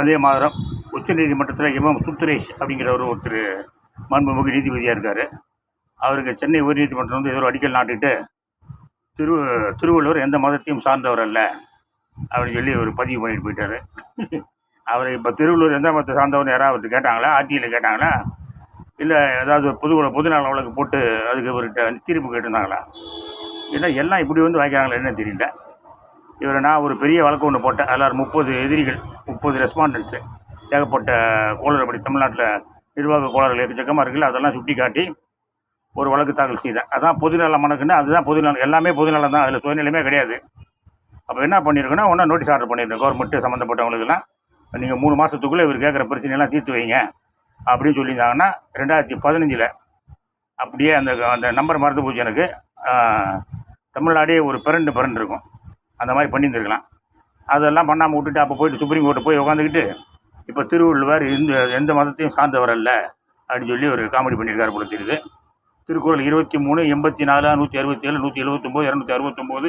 அதே மாதரம் உச்ச நீதிமன்றத்தில் இமாம் சுத்துரேஷ் அப்படிங்கிற ஒரு ஒருத்தர் மாண்புமிகு நீதிபதியாக இருக்கார். அவருக்கு சென்னை உயர்நீதிமன்றம் வந்து ஏதோ அடிக்கல் நாட்டிட்டு திரு திருவள்ளுவர் எந்த மதத்தையும் சார்ந்தவர் அல்ல அப்படின்னு சொல்லி ஒரு பதிவு பண்ணிட்டு போயிட்டார். அவர் இப்போ திருவள்ளுவர் எந்த மதத்தை சார்ந்தவர்னு யாராவது கேட்டாங்களா? ஆட்சியில் கேட்டாங்களா? இல்லை ஏதாவது ஒரு பொது பொதுநல வழக்கு போட்டு அதுக்கு ஒரு தீர்ப்பு கேட்டிருந்தாங்களா? ஏன்னா எல்லாம் இப்படி வந்து வாய்க்கிறாங்களா என்ன தெரியல. இவரை நான் ஒரு பெரிய வழக்கு ஒன்று போட்டேன். அதில் முப்பது எதிரிகள் முப்பது ரெஸ்பாண்டன்ஸு ஏகப்பட்ட கோளறுபடி தமிழ்நாட்டில் நிர்வாக கோளாறுகள் எக்கச்சக்கமாக இருக்குல்ல அதெல்லாம் சுட்டி காட்டி ஒரு வழக்கு தாக்கல் செய்தேன். அதான் பொதுநல மணக்குன்னு அதுதான் பொதுநலம் எல்லாமே பொதுநலம் தான். அதில் சுயநிலையுமே கிடையாது. அப்போ என்ன பண்ணியிருக்கேன்னா ஒன்றா நோட்டீஸ் ஆர்டர் பண்ணியிருக்கேன் கவர்மெண்ட்டு சம்மந்தப்பட்டவங்களுக்கெல்லாம் நீங்கள் மூணு மாதத்துக்குள்ளே இவர் கேட்குற பிரச்சனையெல்லாம் தீர்த்து வைங்க. அப்படின்னு சொல்லியிருந்தாங்கன்னா ரெண்டாயிரத்தி பதினஞ்சில் அப்படியே அந்த அந்த நம்பர் மறந்து போச்சு எனக்கு. தமிழ்நாடே ஒரு பிறண்டு பிறண்டு இருக்கும். அந்த மாதிரி பண்ணியிருந்துருக்கலாம். அதெல்லாம் பண்ணாமல் விட்டுட்டு அப்போ போயிட்டு சுப்ரீம் கோர்ட்டு போய் உட்காந்துக்கிட்டு இப்போ திருவள்ளுவர் இந்த எந்த மதத்தையும் சார்ந்தவர் அல்ல அப்படின்னு சொல்லி ஒரு காமெடி பண்ணியிருக்காரு போல தெரியுது. திருக்குறள் இருபத்தி மூணு எண்பத்தி நாலு நூற்றி அறுபத்தி ஏழு நூற்றி எழுபத்தொம்போது இரநூத்தி அறுபத்தொம்போது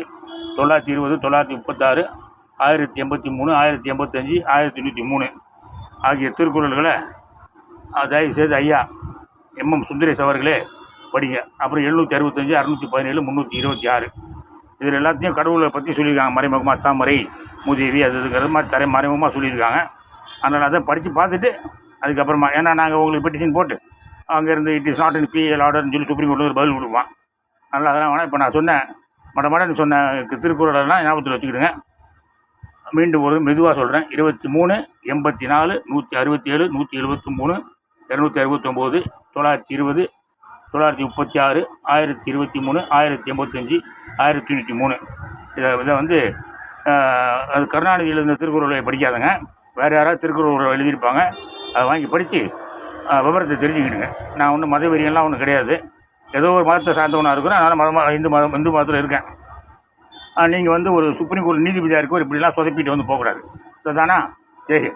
தொள்ளாயிரத்தி இருபது தொள்ளாயிரத்தி முப்பத்தாறு ஆயிரத்தி எண்பத்தி மூணு ஆயிரத்தி எண்பத்தஞ்சு ஆயிரத்தி நூற்றி மூணு ஆகிய திருக்குறள்களை தயவு செய்து ஐயா எம்எம் சுந்தரேஷ் அவர்களே படிங்க. அப்புறம் எழுநூற்றி அறுபத்தஞ்சு அறுநூற்றி பதினேழு முந்நூற்றி இருபத்தி ஆறு. இதில் எல்லாத்தையும் கடவுளை பற்றி சொல்லியிருக்காங்க. மறைமுகமாக தாமரை மூதேவி அது இதுங்கிறது மாதிரி தரை மறைமுகமாக சொல்லியிருக்காங்க. அதனால் அதை படித்து பார்த்துட்டு அதுக்கப்புறமா ஏன்னா நாங்கள் உங்களுக்கு பெட்டிஷன் போட்டு அங்கேருந்து it is not in PL ஆர்டர்னு சொல்லி சுப்ரீம் கோர்ட்டில் பதில் கொடுப்பான் நல்லா அதெல்லாம் வேணால் இப்போ நான் சொன்னேன். மட மடன்னு சொன்ன திருக்குறளெல்லாம் ஞாபகத்தில் வச்சுக்கிடுங்க. மீண்டும் ஒரு மெதுவாக சொல்கிறேன் இருபத்தி மூணு எண்பத்தி நாலு நூற்றி அறுபத்தி ஏழு நூற்றி எழுபத்தி மூணு இரநூத்தி அறுபத்தொம்போது தொள்ளாயிரத்தி இருபது தொள்ளாயிரத்தி முப்பத்தி ஆறு ஆயிரத்தி இருபத்தி மூணு ஆயிரத்தி எண்பத்தஞ்சு ஆயிரத்தி தொண்ணூற்றி மூணு. இதை இதை வந்து அது கருணாநிதியில் இருந்த திருக்குறளை படிக்காதங்க. வேறு யாராவது திருக்குறள் எழுதியிருப்பாங்க. அதை வாங்கி படித்து விவரத்தை தெரிஞ்சுக்கிடுங்க. நான் ஒன்றும் மதவெறியெல்லாம் ஒன்றும் கிடையாது. ஏதோ ஒரு மதத்தை சார்ந்தவனாக இருக்கிறேன். அதனால் மதமாக இந்து மதம் இந்து மதத்தில் இருக்கேன். நீங்கள் வந்து ஒரு சுப்ரீம் கோர்ட் நீதிபதியாக இருக்கவர் இப்படிலாம் சொதப்பிட்டு வந்து போகக்கூடாது. இதுதானா ஜெய்